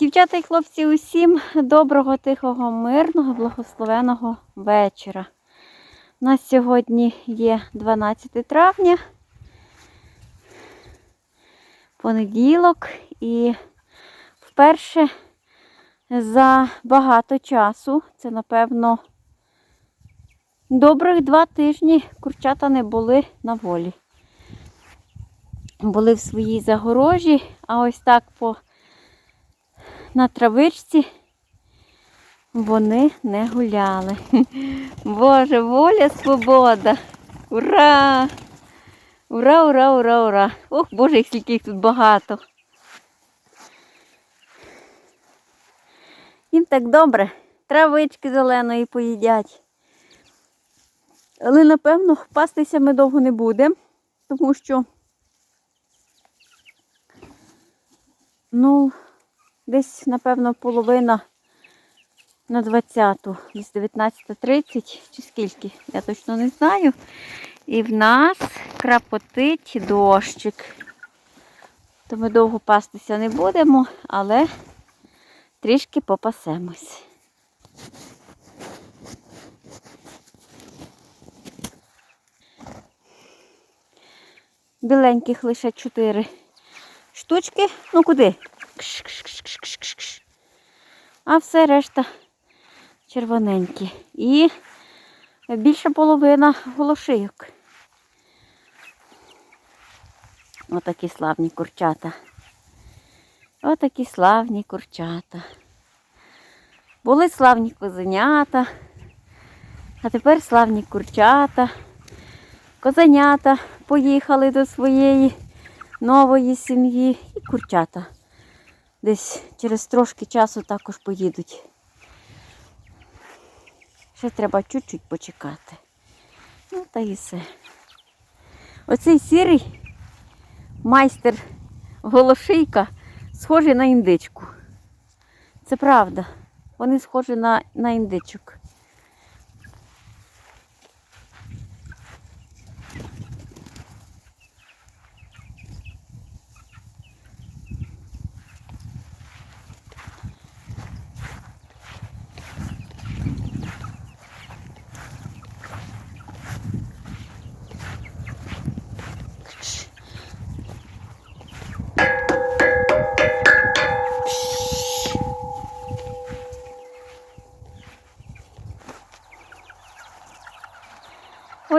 Дівчата і хлопці, усім доброго, тихого, мирного, благословеного вечора. У нас сьогодні є 12 травня, понеділок, і вперше за багато часу, це напевно добрих два тижні курчата не були на волі. Були в своїй загорожі, а ось так по на травичці вони не гуляли. Боже, воля, свобода! Ура! Ура, ура, ура, ура! Ох, Боже, їх скільки їх тут багато. Їм так добре, травички зеленої поїдять. Але, напевно, пастися ми довго не будемо, тому що, ну, десь, напевно, половина на 20-ту, десь 19.30 чи скільки, я точно не знаю. І в нас крапотить дощик. То ми довго пастися не будемо, але трішки попасемось. Біленьких лише 4 штучки. Ну куди? А все решта червоненькі. І більша половина голошийок. Отакі славні курчата. Отакі славні курчата. Були славні козенята, а тепер славні курчата. Козенята поїхали до своєї нової сім'ї і курчата. Десь через трошки часу також поїдуть. Ще треба чуть-чуть почекати. Ну та і все. Оцей сірий майстер голошийка схожий на індичку. Це правда. Вони схожі на, на індичок.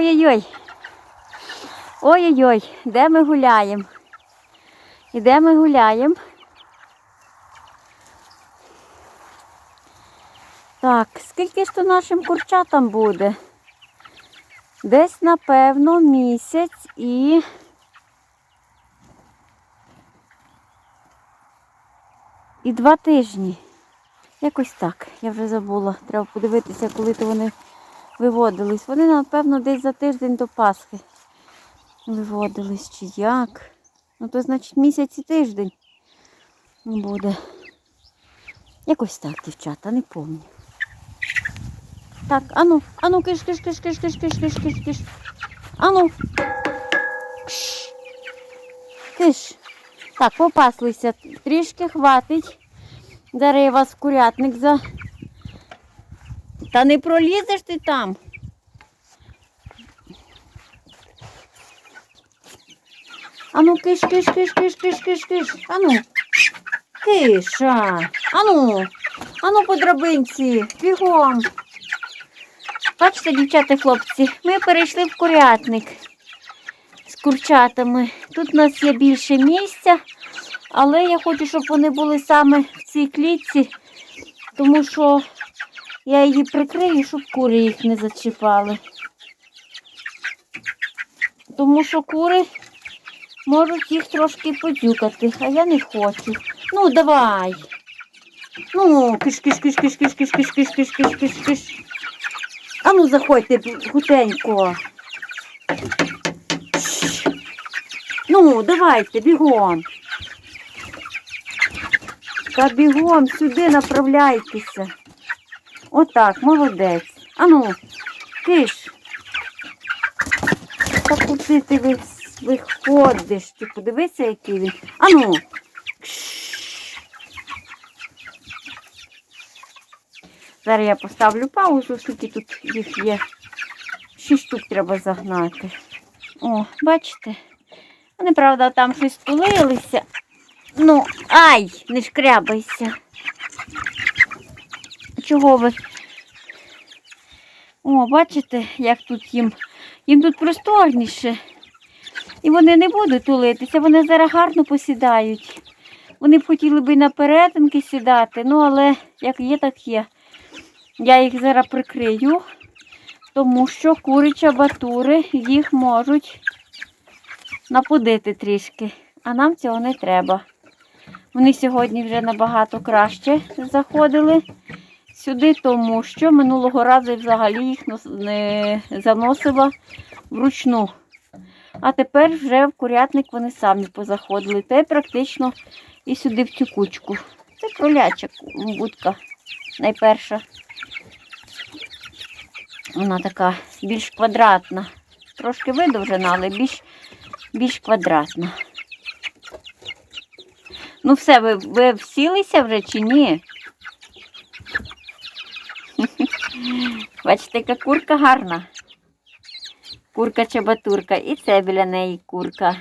Ой-ой-ой. Ой-ой-ой, де ми гуляємо? І де ми гуляємо? Так, скільки ж то нашим курчатам буде? Десь, напевно, місяць і. І два тижні. Якось так. Я вже забула. Треба подивитися, коли то вони виводились. Вони, напевно, десь за тиждень до Пасхи виводились чи як. Ну, то значить місяць і тиждень буде. Якось так, дівчата, не пам'ятаю. Так, ану, ану, киш, киш, киш, киш, киш, киш, киш, киш, киш. Ану. Кш. Киш. Так, попаслися. Трішки хватить. Вас в курятник за. Та не пролізеш ти там. Ану, киш, киш, киш, киш, киш, киш, киш. Ану. Киша. Ану. Ану по драбинці. Бігом. Бачите, дівчата хлопці, ми перейшли в курятник з курчатами. Тут у нас є більше місця, але я хочу, щоб вони були саме в цій клітці, тому що я її прикрию, щоб кури їх не зачіпали. Тому що кури можуть їх трошки подюкати, а я не хочу. Ну, давай. Ну, киш киш киш киш киш киш киш киш киш киш киш киш А ну заходьте гутенько. Ну, давайте, бігом. Та бігом сюди направляйтеся. Отак, молодець. Ану, киш. Та куди ти ви- виходиш? Ти подивися, який він. Ану. Зараз я поставлю паузу, скільки тут їх є. Шість штук треба загнати. О, бачите? Вони, правда, там щось тулилися. Ну, ай, не шкрябайся. Чого ви? О, бачите, як тут їм. Їм тут просторніше. І вони не будуть тулитися, вони зараз гарно посідають. Вони б хотіли би на перетинки сідати, ну але як є, так є. Я їх зараз прикрию, тому що курича батури їх можуть напудити трішки, а нам цього не треба. Вони сьогодні вже набагато краще заходили сюди, тому що минулого разу я взагалі їх не заносила вручну. А тепер вже в курятник вони самі позаходили. Та й практично і сюди в цю кучку. Це кроляча будка найперша. Вона така більш квадратна. Трошки видовжена, але більш, більш квадратна. Ну все, ви, ви всілися вже чи ні? Бачите, яка курка гарна. Курка чебатурка. І це біля неї курка.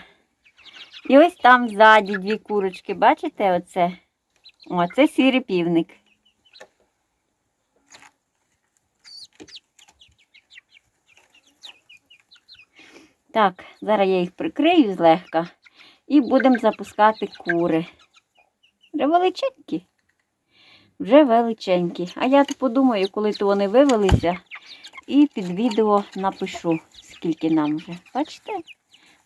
І ось там ззаді дві курочки. Бачите оце? О, це сірий півник. Так, зараз я їх прикрию злегка і будемо запускати кури. Вже величенькі. Вже величенькі. А я подумаю, коли то вони вивелися, і під відео напишу, скільки нам вже. Бачите?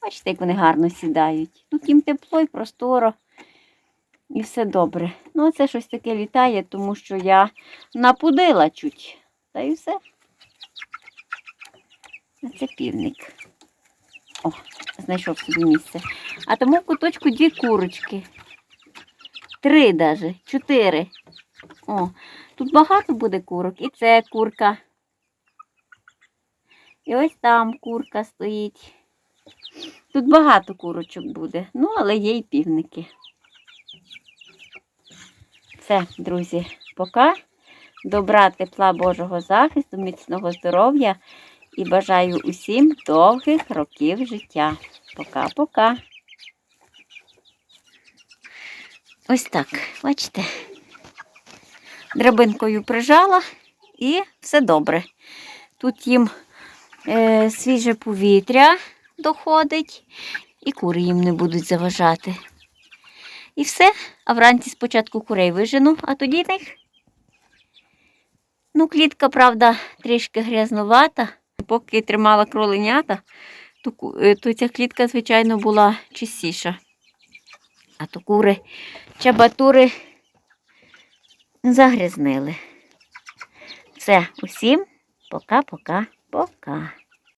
Бачите, як вони гарно сідають. Тут їм тепло і просторо. І все добре. Ну, це щось таке літає, тому що я напудила чуть. Та і все. Це півник. О, знайшов собі місце. А тому в куточку дві курочки. Три даже, чотири. О, тут багато буде курок. І це курка. І ось там курка стоїть. Тут багато курочок буде. Ну, але є і півники. Все, друзі, пока. Добра, тепла Божого захисту, міцного здоров'я і бажаю усім довгих років життя. Пока-пока. Ось так, бачите? Драбинкою прижала і все добре. Тут їм е, свіже повітря доходить, і кури їм не будуть заважати. І все. А вранці спочатку курей вижену, а тоді них. Ну, клітка, правда, трішки грязнувата. Поки тримала кроленята, то, е, то ця клітка, звичайно, була чистіша. А то кури, чабатури загрязнили. Все, усім пока-пока-пока.